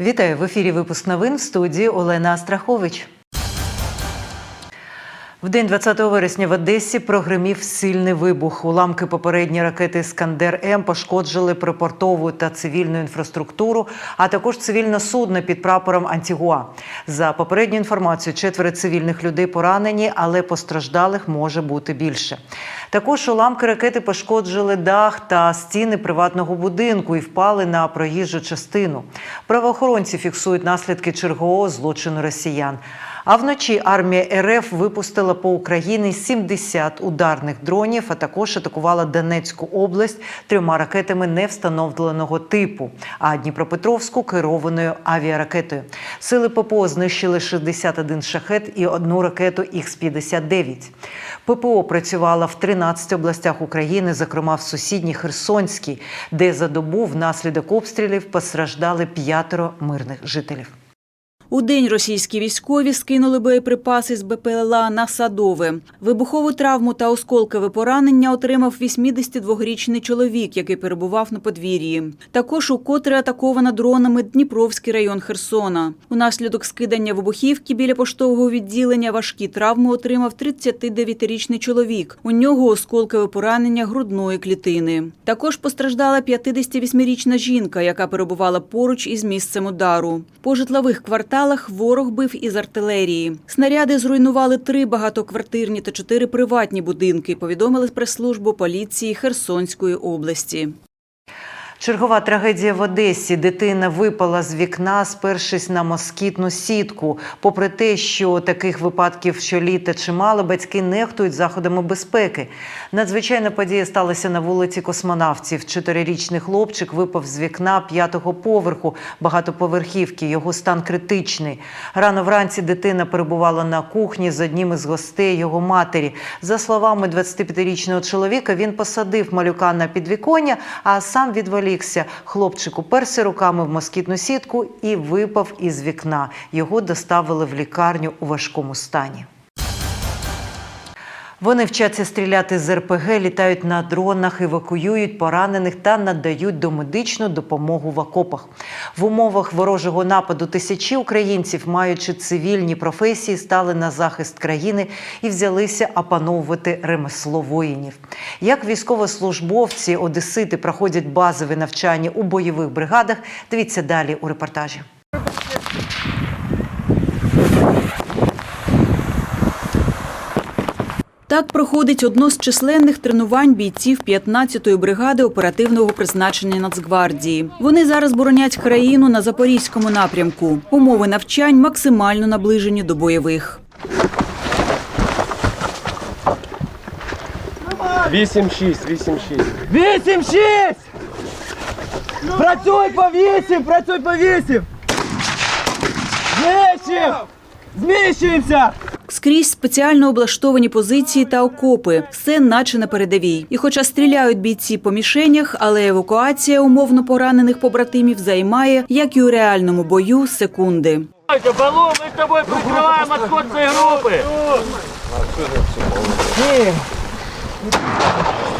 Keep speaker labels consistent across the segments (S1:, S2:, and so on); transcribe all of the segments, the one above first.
S1: Вітаю в ефірі. Випуск новин в студії Олена Астрахович. В день 20 вересня в Одесі прогримів сильний вибух. Уламки попередньої ракети Іскандер М пошкоджили припортову та цивільну інфраструктуру, а також цивільне судно під прапором Антігуа. За попередньою інформацією, четверо цивільних людей поранені, але постраждалих може бути більше. Також уламки ракети пошкоджили дах та стіни приватного будинку і впали на проїжджу частину. Правоохоронці фіксують наслідки чергового злочину росіян. А вночі армія РФ випустила по Україні 70 ударних дронів, а також атакувала Донецьку область трьома ракетами невстановленого типу, а Дніпропетровську керованою авіаракетою. Сили ППО знищили 61 шахет і одну ракету Х-59. ППО працювала в 13 областях України, зокрема в сусідній Херсонській, де за добу внаслідок обстрілів постраждали п'ятеро мирних жителів.
S2: У день російські військові скинули боєприпаси з БПЛА на Садове. Вибухову травму та осколкове поранення отримав 82-річний чоловік, який перебував на подвір'ї. Також укотре атаковано дронами Дніпровський район Херсона. Унаслідок скидання вибухівки біля поштового відділення важкі травми отримав 39-річний чоловік. У нього осколкове поранення грудної клітини. Також постраждала 58-річна жінка, яка перебувала поруч із місцем удару. По житлових кварталах ворог бив із артилерії. Снаряди зруйнували три багатоквартирні та чотири приватні будинки. Повідомили прес-службу поліції Херсонської області.
S1: Чергова трагедія в Одесі. Дитина випала з вікна, спершись на москітну сітку. Попри те, що таких випадків щоліта чимало, батьки нехтують заходами безпеки. Надзвичайна подія сталася на вулиці космонавтів. Чотирирічний хлопчик випав з вікна п'ятого поверху багатоповерхівки. Його стан критичний. Рано вранці дитина перебувала на кухні з одним із гостей його матері. За словами 25-річного чоловіка, він посадив малюка на підвіконня, а сам відволікся. Хлопчик уперся руками в москітну сітку і випав із вікна. Його доставили в лікарню у важкому стані. Вони вчаться стріляти з РПГ, літають на дронах, евакуюють поранених та надають домедичну допомогу в окопах. В умовах ворожого нападу тисячі українців, маючи цивільні професії, стали на захист країни і взялися опановувати ремесло воїнів. Як військовослужбовці Одесити проходять базові навчання у бойових бригадах, дивіться далі у репортажі.
S2: Так проходить одно з численних тренувань бійців 15-ї бригади оперативного призначення Нацгвардії. Вони зараз боронять країну на запорізькому напрямку. Умови навчань максимально наближені до бойових.
S3: 8-6, 8-6.
S4: 8-6! Працюй по 8! Працюй по 8! Знищив! Зміщуємося!
S2: Скрізь спеціально облаштовані позиції та окопи, все наче на передовій. І хоча стріляють бійці по мішенях, але евакуація умовно поранених побратимів займає, як і у реальному бою, секунди.
S4: Балу, ми з тобою прикриваємо відход цієї групи!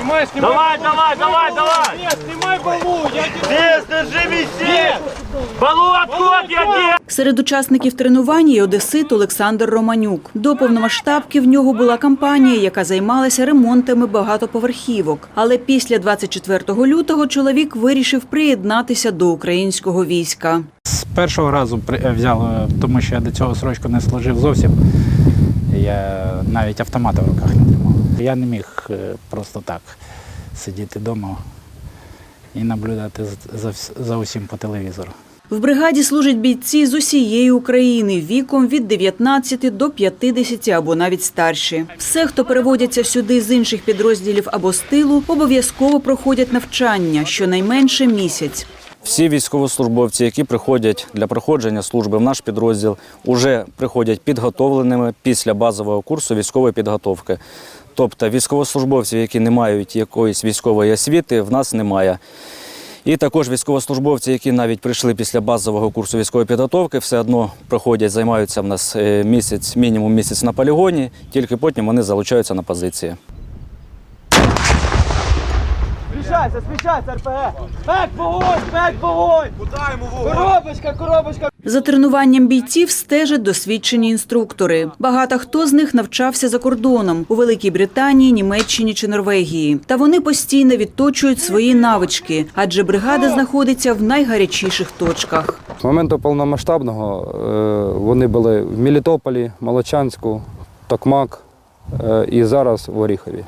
S3: Снимай, снимай.
S4: Давай, давай, давай, давай!
S3: Нет, снимай балу, я тебе...
S4: Дес, держи висі! Балу, відход, я тебе!
S2: Серед учасників тренувань є одесит Олександр Романюк. До повномасштабки в нього була кампанія, яка займалася ремонтами багатоповерхівок. Але після 24 лютого чоловік вирішив приєднатися до українського війська.
S5: З першого разу при- взяв, е, тому що я до цього срочку не служив зовсім. Я навіть автомата в руках не тримав. Я не міг е, просто так сидіти вдома і наблюдати за, за усім по телевізору.
S2: В бригаді служать бійці з усієї України віком від 19 до 50 або навіть старші. Все, хто переводяться сюди з інших підрозділів або з тилу, обов'язково проходять навчання щонайменше місяць.
S6: Всі військовослужбовці, які приходять для проходження служби в наш підрозділ, вже приходять підготовленими після базового курсу військової підготовки. Тобто військовослужбовців, які не мають якоїсь військової освіти, в нас немає. І також військовослужбовці, які навіть прийшли після базового курсу військової підготовки, все одно проходять, займаються в нас е, місяць, мінімум місяць на полігоні, тільки потім вони залучаються на позиції.
S3: Сміщайся, сміщайся, РПГ. Пек, вогонь, пек, вогонь. Коробочка, коробочка.
S2: За тренуванням бійців стежать досвідчені інструктори. Багато хто з них навчався за кордоном у Великій Британії, Німеччині чи Норвегії. Та вони постійно відточують свої навички, адже бригада знаходиться в найгарячіших точках.
S7: З моменту повномасштабного е, вони були в Мелітополі, Молочанську, Токмак е, і зараз в Оріхові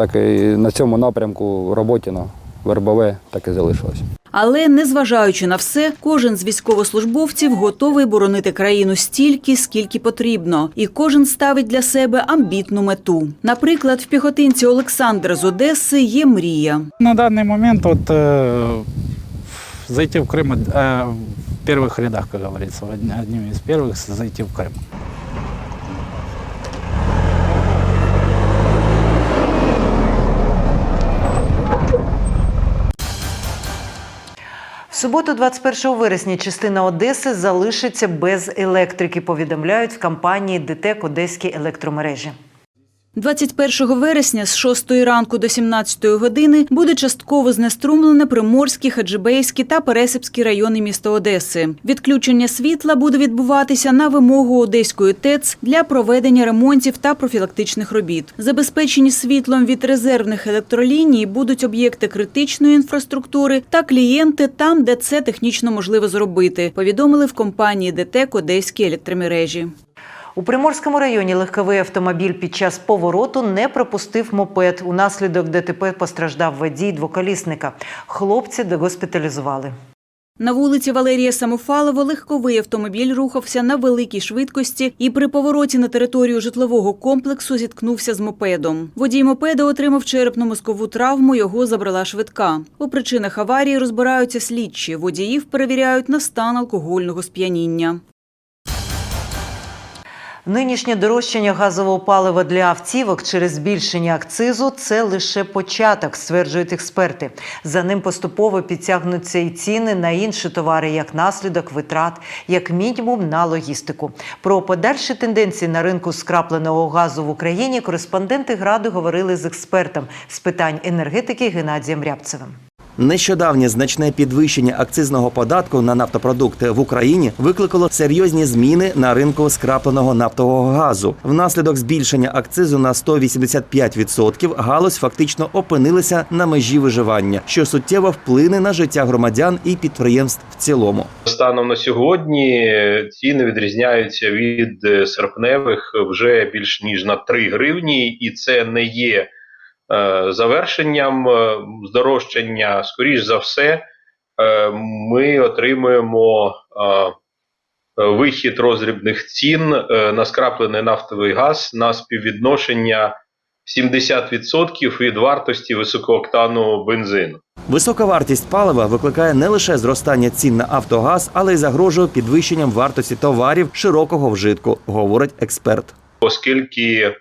S7: Так і на цьому напрямку Роботіно, Вербове так і залишилось.
S2: Але незважаючи на все, кожен з військовослужбовців готовий боронити країну стільки, скільки потрібно, і кожен ставить для себе амбітну мету. Наприклад, в піхотинці Олександра з Одеси є мрія.
S5: На данный момент вот э, зайти в Крым э, в первых рядах, как говорится, одни- одним из первых зайти в Крым.
S1: Суботу, 21 вересня, частина Одеси залишиться без електрики. Повідомляють в компанії ДТЕК Одеські електромережі.
S2: 21 вересня з 6 ранку до 17 години буде частково знеструмлене Приморські, Хаджибейські та Пересипські райони міста Одеси. Відключення світла буде відбуватися на вимогу Одеської ТЕЦ для проведення ремонтів та профілактичних робіт. Забезпечені світлом від резервних електроліній будуть об'єкти критичної інфраструктури та клієнти там, де це технічно можливо зробити. Повідомили в компанії ДТЕК Одеські електромережі.
S1: У Приморському районі легковий автомобіль під час повороту не пропустив мопед. Унаслідок ДТП постраждав водій двоколісника. Хлопці дегоспіталізували.
S2: На вулиці Валерія Самофалова легковий автомобіль рухався на великій швидкості і при повороті на територію житлового комплексу зіткнувся з мопедом. Водій мопеда отримав черепно-мозкову травму, його забрала швидка. У причинах аварії розбираються слідчі. Водіїв перевіряють на стан алкогольного сп'яніння.
S1: Нинішнє дорожчання газового палива для автівок через збільшення акцизу це лише початок, стверджують експерти. За ним поступово підтягнуться і ціни на інші товари як наслідок витрат, як мінімум на логістику. Про подальші тенденції на ринку скрапленого газу в Україні кореспонденти граду говорили з експертом з питань енергетики Геннадієм Рябцевим.
S8: Нещодавнє значне підвищення акцизного податку на нафтопродукти в Україні викликало серйозні зміни на ринку скрапленого нафтового газу. Внаслідок збільшення акцизу на 185% галузь фактично опинилася на межі виживання, що суттєво вплине на життя громадян і підприємств в цілому.
S9: Станом на сьогодні ціни відрізняються від е, серпневих вже більш ніж на 3 гривні, і це не є завершенням е, здорожчання. Скоріш за все, е, ми отримуємо е, вихід роздрібних цін е, на скраплений нафтовий газ на співвідношення 70% від вартості високооктанового бензину.
S8: Висока вартість палива викликає не лише зростання цін на автогаз, але й загрожує підвищенням вартості товарів широкого вжитку, говорить експерт.
S9: оскільки е,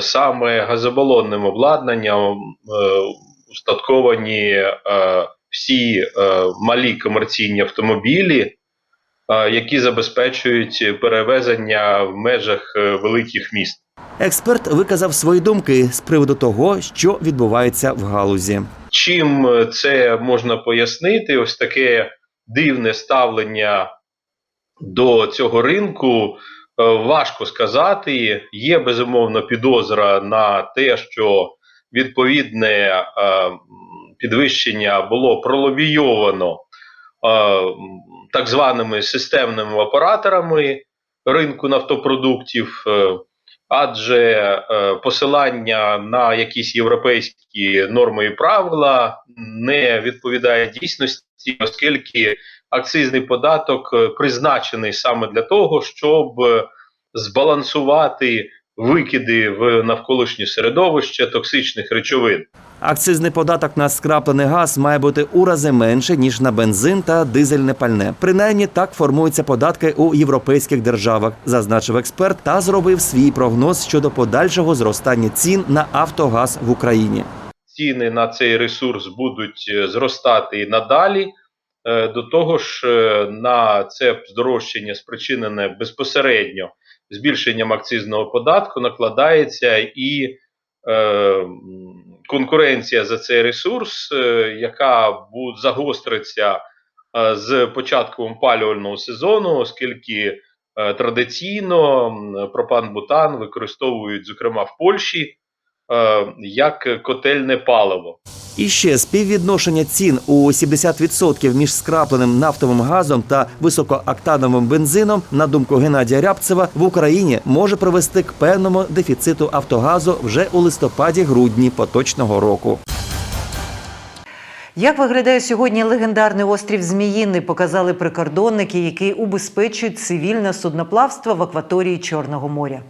S9: саме газобалонним обладнанням е, устатковані е, всі е, малі комерційні автомобілі, е, які забезпечують перевезення в межах е, великих міст.
S8: Експерт виказав свої думки з приводу того, що відбувається в галузі.
S9: Чим е, це можна пояснити? Ось таке дивне ставлення до цього ринку. Е, Важко сказати. Є безумовно підозра на те, що відповідне е, підвищення було пролобійовано е, так званими системними операторами ринку нафтопродуктів. адже посилання на якісь європейські норми і правила не відповідає дійсності, оскільки акцизний податок е, призначений саме для того, щоб е, збалансувати викиди в навколишнє середовище токсичних речовин.
S8: Акцизний податок на скраплений газ має бути у рази менше ніж на бензин та дизельне пальне. Принаймні так формуються податки у європейських державах, зазначив експерт та зробив свій прогноз щодо подальшого зростання цін на автогаз в Україні.
S9: ціни на цей ресурс будуть е, зростати і надалі. Е, До того ж, е, на це здорожчання спричинене безпосередньо збільшенням акцизного податку накладається і е, конкуренція за цей ресурс, е, яка загостриться з початком опалювального сезону, оскільки традиційно пропан-бутан використовують, зокрема в Польщі, як котельне паливо.
S8: І ще співвідношення цін у 70% між скрапленим нафтовим газом та високооктановим бензином, на думку Геннадія Рябцева, в Україні може привести к певному дефіциту автогазу вже у листопаді-грудні поточного року.
S1: Як виглядає сьогодні легендарний острів Зміїний, показали прикордонники, які убезпечують цивільне судноплавство в акваторії Чорного моря.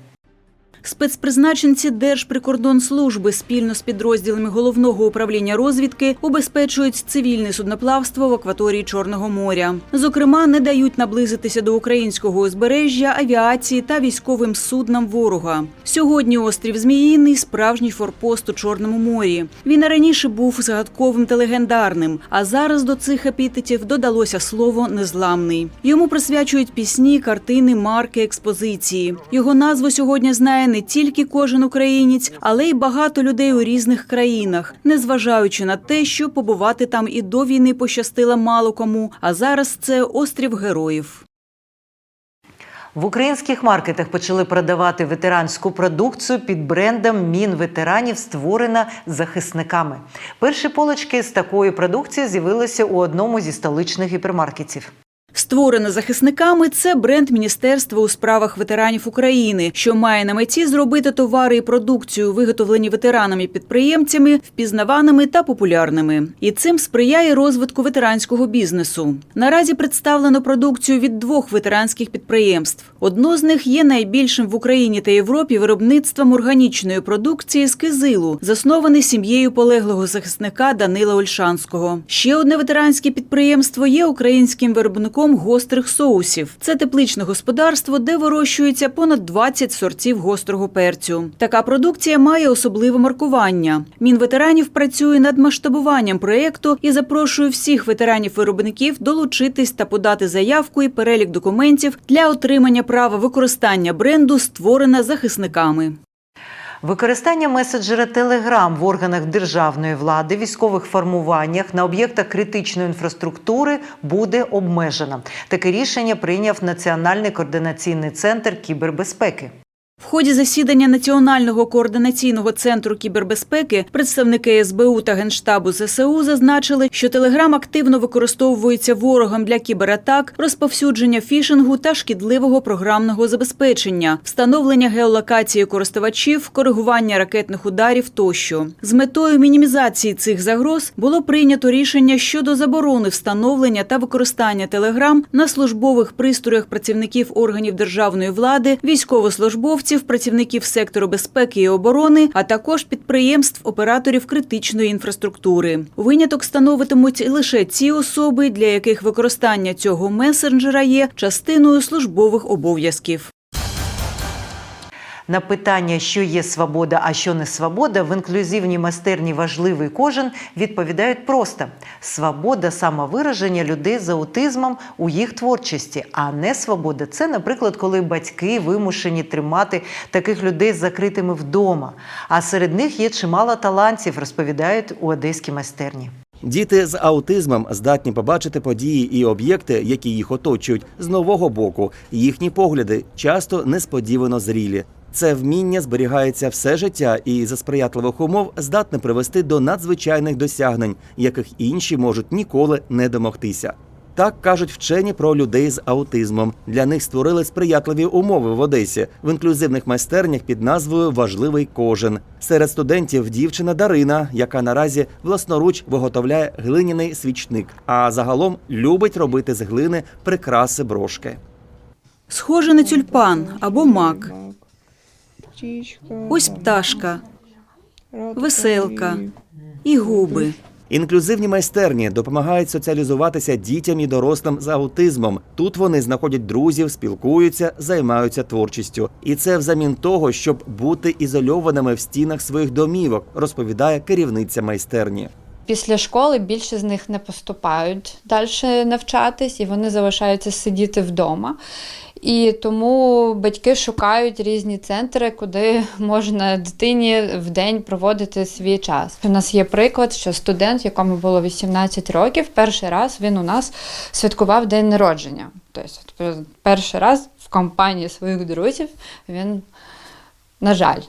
S2: Спецпризначенці Держприкордонслужби спільно з підрозділами головного управління розвідки убезпечують цивільне судноплавство в акваторії Чорного моря. Зокрема, не дають наблизитися до українського узбережжя авіації та військовим суднам ворога. Сьогодні острів Зміїний справжній форпост у Чорному морі. Він раніше був загадковим та легендарним, а зараз до цих епітетів додалося слово незламний. Йому присвячують пісні, картини, марки, експозиції. Його назву сьогодні знає не тільки кожен українець, але й багато людей у різних країнах, незважаючи на те, що побувати там і до війни пощастило мало кому. А зараз це острів героїв.
S1: В українських маркетах почали продавати ветеранську продукцію під брендом Мін ветеранів, створена захисниками. Перші полочки з такої продукції з'явилися у одному зі столичних гіпермаркетів.
S2: Створене захисниками це бренд Міністерства у справах ветеранів України, що має на меті зробити товари і продукцію, виготовлені ветеранами підприємцями, впізнаваними та популярними. І цим сприяє розвитку ветеранського бізнесу. Наразі представлено продукцію від двох ветеранських підприємств. Одно з них є найбільшим в Україні та Європі виробництвом органічної продукції з кизилу, засноване сім'єю полеглого захисника Данила Ольшанського. Ще одне ветеранське підприємство є українським виробником гострих соусів. Це тепличне господарство, де вирощується понад 20 сортів гострого перцю. Така продукція має особливе маркування. Мінветеранів працює над масштабуванням проєкту і запрошує всіх ветеранів-виробників долучитись та подати заявку і перелік документів для отримання права використання бренду, створене захисниками.
S1: Використання меседжера Telegram в органах державної влади, військових формуваннях на об'єктах критичної інфраструктури буде обмежено. Таке рішення прийняв Національний координаційний центр кібербезпеки.
S2: В ході засідання Національного координаційного центру кібербезпеки представники СБУ та Генштабу ЗСУ зазначили, що Телеграм активно використовується ворогом для кібератак, розповсюдження фішингу та шкідливого програмного забезпечення, встановлення геолокації користувачів, коригування ракетних ударів тощо. З метою мінімізації цих загроз було прийнято рішення щодо заборони встановлення та використання Телеграм на службових пристроях працівників органів державної влади, військовослужбовців, працівників сектору безпеки і оборони, а також підприємств операторів критичної інфраструктури. Виняток становитимуть лише ті особи, для яких використання цього месенджера є частиною службових обов'язків.
S1: На питання, що є свобода, а що не свобода, в інклюзивній майстерні важливий кожен відповідають просто: свобода самовираження людей з аутизмом у їх творчості, а не свобода це, наприклад, коли батьки вимушені тримати таких людей закритими вдома. А серед них є чимало талантів, розповідають у одеській майстерні.
S8: Діти з аутизмом здатні побачити події і об'єкти, які їх оточують, з нового боку. Їхні погляди часто несподівано зрілі. Це вміння зберігається все життя і за сприятливих умов здатне привести до надзвичайних досягнень, яких інші можуть ніколи не домогтися. Так кажуть вчені про людей з аутизмом. Для них створили сприятливі умови в Одесі в інклюзивних майстернях під назвою Важливий кожен. Серед студентів дівчина Дарина, яка наразі власноруч виготовляє глиняний свічник, а загалом любить робити з глини прикраси брошки.
S2: Схоже на тюльпан або мак. Ось пташка, веселка і губи.
S8: Інклюзивні майстерні допомагають соціалізуватися дітям і дорослим з аутизмом. Тут вони знаходять друзів, спілкуються, займаються творчістю. І це взамін того, щоб бути ізольованими в стінах своїх домівок, розповідає керівниця майстерні.
S10: Після школи більше з них не поступають далі навчатись, і вони залишаються сидіти вдома. І тому батьки шукають різні центри, куди можна дитині в день проводити свій час. У нас є приклад, що студент, якому було 18 років, перший раз він у нас святкував день народження. Тобто, перший раз в компанії своїх друзів він, на жаль,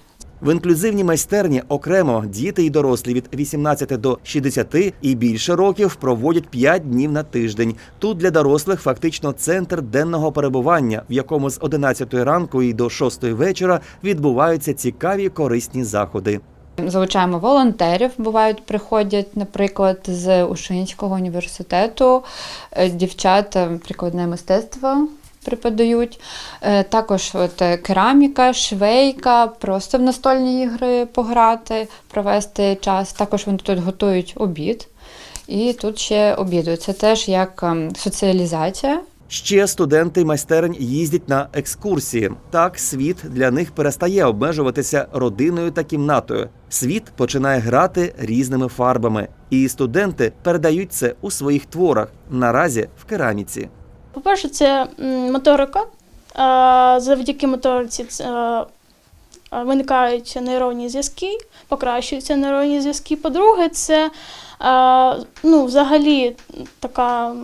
S8: В інклюзивній майстерні окремо діти і дорослі від 18 до 60 і більше років проводять 5 днів на тиждень. Тут для дорослих фактично центр денного перебування, в якому з 11 ранку і до 6 вечора відбуваються цікаві корисні заходи.
S10: Залучаємо волонтерів. Бувають, приходять, наприклад, з Ушинського університету е, дівчата прикладне мистецтво преподають. Е, Також от, е, кераміка, швейка, просто в настольні ігри пограти, провести час. Також вони тут готують обід. І тут ще обідують. Це теж як ем, соціалізація.
S8: Ще студенти майстерень їздять на екскурсії. Так світ для них перестає обмежуватися родиною та кімнатою. Світ починає грати різними фарбами, і студенти передають це у своїх творах наразі в кераміці.
S11: По-перше, це моторика. Завдяки моториці виникають нейронні зв'язки, покращуються нейронні зв'язки. По-друге, це ну, взагалі така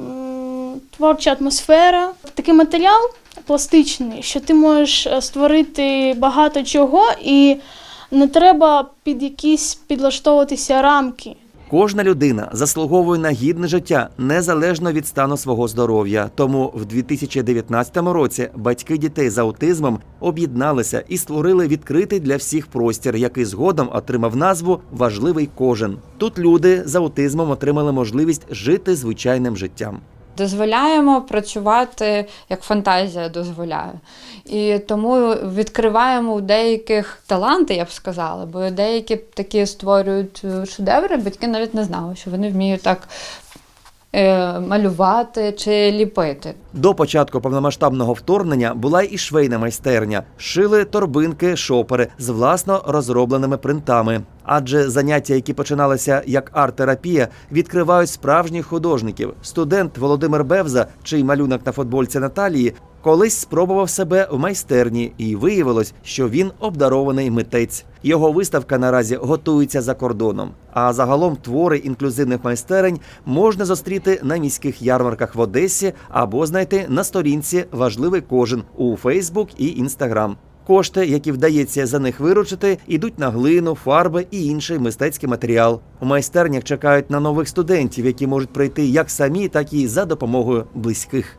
S11: творча атмосфера. Такий матеріал пластичний, що ти можеш е, створити багато чого і не треба під якісь підлаштовуватися рамки.
S8: Кожна людина заслуговує на гідне життя незалежно від стану свого здоров'я. Тому в 2019 році батьки дітей з аутизмом об'єдналися і створили відкритий для всіх простір, який згодом отримав назву Важливий кожен. Тут люди з аутизмом отримали можливість жити звичайним життям.
S10: Дозволяємо працювати, як фантазія дозволяє. І тому відкриваємо у деяких таланти, я б сказала, бо деякі такі створюють е, шедеври, батьки навіть не знали, що вони вміють так малювати чи ліпити.
S8: До початку повномасштабного вторгнення була і швейна майстерня. Шили торбинки, шопери з власно розробленими принтами. Адже заняття, які починалися як арт-терапія, відкривають справжніх художників. Студент Володимир Бевза, чий малюнок на футбольці Наталії, колись спробував себе в майстерні, і виявилось, що він обдарований митець. Його виставка наразі готується за кордоном. А загалом твори інклюзивних майстерень можна зустріти на міських ярмарках в Одесі або знайти на сторінці Важливий кожен у Фейсбук і Інстаграм. Кошти, які вдається за них виручити, ідуть на глину, фарби і інший мистецький матеріал. У майстернях чекають на нових студентів, які можуть прийти як самі, так і за допомогою близьких.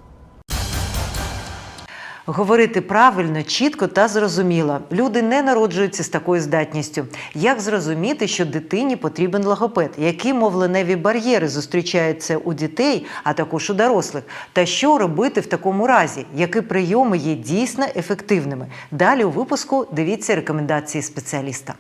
S1: Говорити правильно, чітко та зрозуміло. Люди не народжуються з такою здатністю. Як зрозуміти, що дитині потрібен логопед? Які мовленеві бар'єри зустрічаються у дітей, а також у дорослих? Та що робити в такому разі? Які прийоми є дійсно ефективними? Далі у випуску дивіться рекомендації спеціаліста.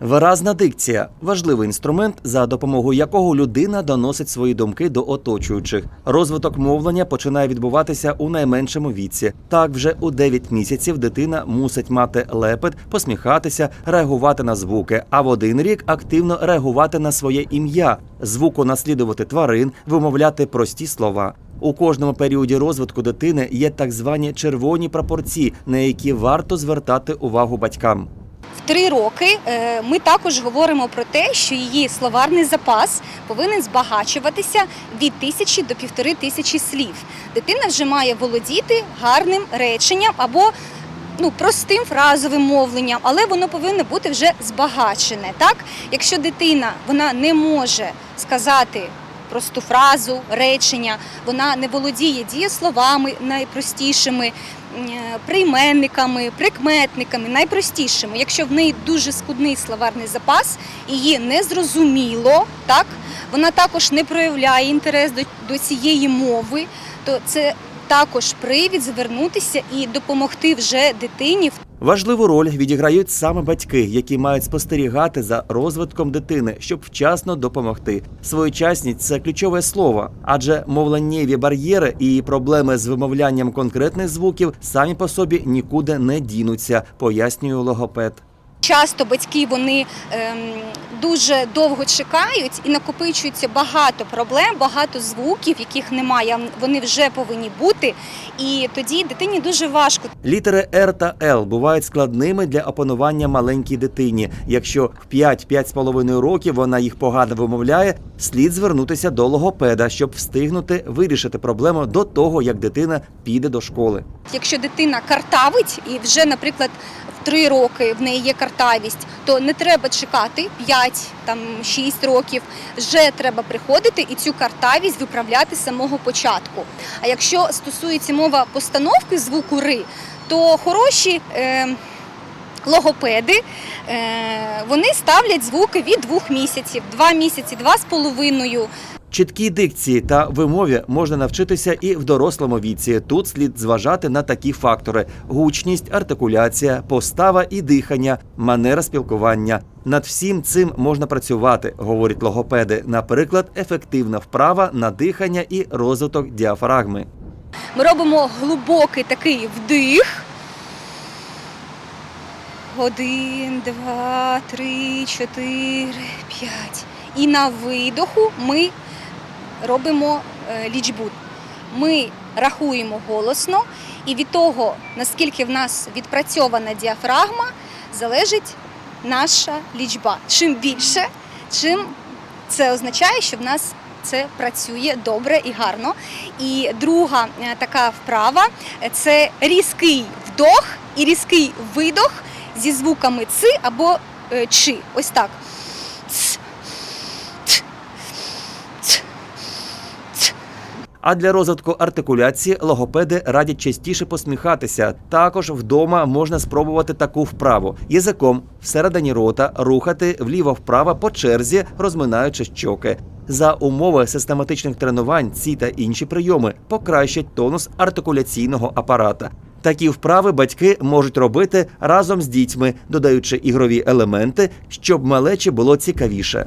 S8: Виразна дикція важливий інструмент, за допомогою якого людина доносить свої думки до оточуючих. Розвиток мовлення починає відбуватися у найменшому віці. Так, вже у 9 місяців дитина мусить мати лепет, посміхатися, реагувати на звуки, а в один рік активно реагувати на своє ім'я, звуку наслідувати тварин, вимовляти прості слова. У кожному періоді розвитку дитини є так звані червоні прапорці, на які варто звертати увагу батькам.
S12: В три роки е, ми також говоримо про те, що її словарний запас повинен збагачуватися від тисячі до півтори тисячі слів. Дитина вже має володіти гарним реченням або ну, простим фразовим мовленням, але воно повинно бути вже збагачене. Так? Якщо дитина вона не може сказати просту фразу, речення, вона не володіє дієсловами найпростішими, прийменниками, прикметниками, найпростішими. Якщо в неї дуже скудний словарний запас, її не зрозуміло, так вона також не проявляє інтерес до, до цієї мови, то це також привід звернутися і допомогти вже дитині
S8: Важливу роль відіграють саме батьки, які мають спостерігати за розвитком дитини, щоб вчасно допомогти. Своєчасність це ключове слово, адже мовленнєві бар'єри і проблеми з вимовлянням конкретних звуків самі по собі нікуди не дінуться, пояснює логопед.
S12: Часто батьки вони ем, дуже довго чекають і накопичується багато проблем, багато звуків, яких немає. Вони вже повинні бути, і тоді дитині дуже важко.
S8: Літери Р та Л бувають складними для опанування маленькій дитині. Якщо в 5-5,5 років вона їх погано вимовляє, слід звернутися до логопеда, щоб встигнути вирішити проблему до того, як дитина піде до школи.
S12: Якщо дитина картавить і вже, наприклад, 3 роки в неї є картавість, то не треба чекати 5, там 6 років. Вже треба приходити і цю картавість виправляти з самого початку. А якщо стосується мова постановки звуку ри, то хороші. Е, Логопеди е, вони ставлять звуки від двох місяців, два місяці, два з половиною.
S8: Чіткій дикції та вимові можна навчитися і в дорослому віці. Тут слід зважати на такі фактори: гучність, артикуляція, постава і дихання, манера спілкування. Над всім цим можна працювати, говорять логопеди. Наприклад, ефективна вправа на дихання і розвиток діафрагми.
S12: Ми робимо глибокий такий вдих. Один, два, три, чотири, п'ять. І на видоху ми робимо е, лічбу. Ми рахуємо голосно, і від того, наскільки в нас відпрацьована діафрагма, залежить наша лічба. Чим більше, чим це означає, що в нас це працює добре і гарно. І друга е, така вправа це різкий вдох і різкий видох зі звуками ци або е, чи. Ось так.
S8: А для розвитку артикуляції логопеди радять частіше посміхатися. Також вдома можна спробувати таку вправу: язиком всередині рота рухати вліво-вправо по черзі, розминаючи щоки. За умови систематичних тренувань ці та інші прийоми покращать тонус артикуляційного апарата. Такі вправи батьки можуть робити разом з дітьми, додаючи ігрові елементи, щоб малечі було цікавіше.